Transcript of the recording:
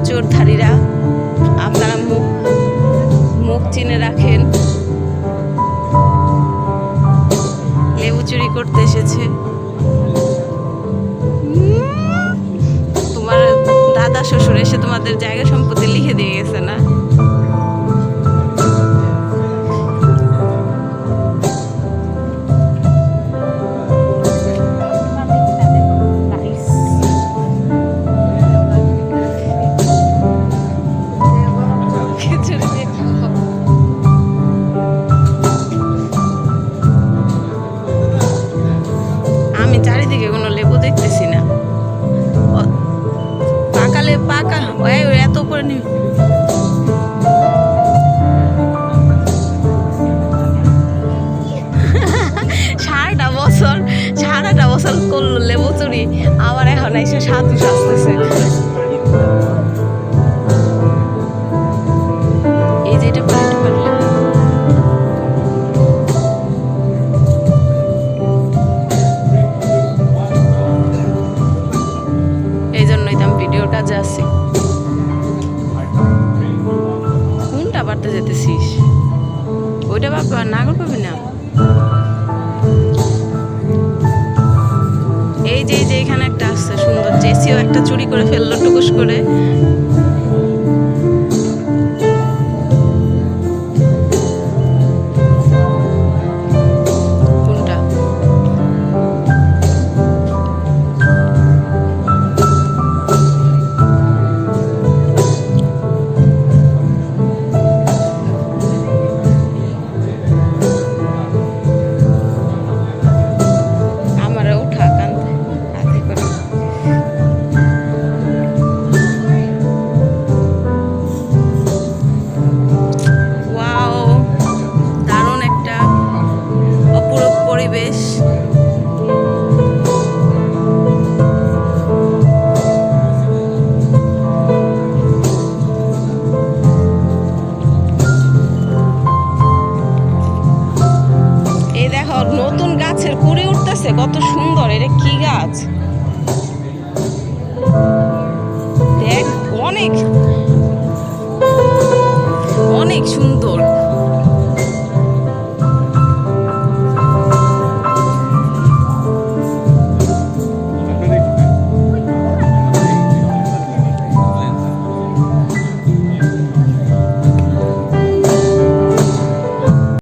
নজরধারীরা আপনারা মুখ মুখ চিনে রাখেন। লেবু চুরি করতে এসেছে। তোমার দাদা, শ্বশুর এসে তোমাদের জায়গা সম্পত্তি লিখে দিয়ে গেছে না? পাকা ওই এত করে নি সারাটা বছর সারাটা বছর করল লেবু চুরি। আবার এখন এসে সাধু সাজতেছে। পারতে যেতেছিস ওইটা বাবা নাগর পাবি না? এই যে এই যে এখানে একটা আসছে সুন্দর জেসিও একটা চুরি করে ফেলল টুকুস করে। এই দেখো, নতুন গাছের কুড়ি উঠতেছে, কত সুন্দর, এটা কি গাছ? দেখ, অনেক অনেক সুন্দর।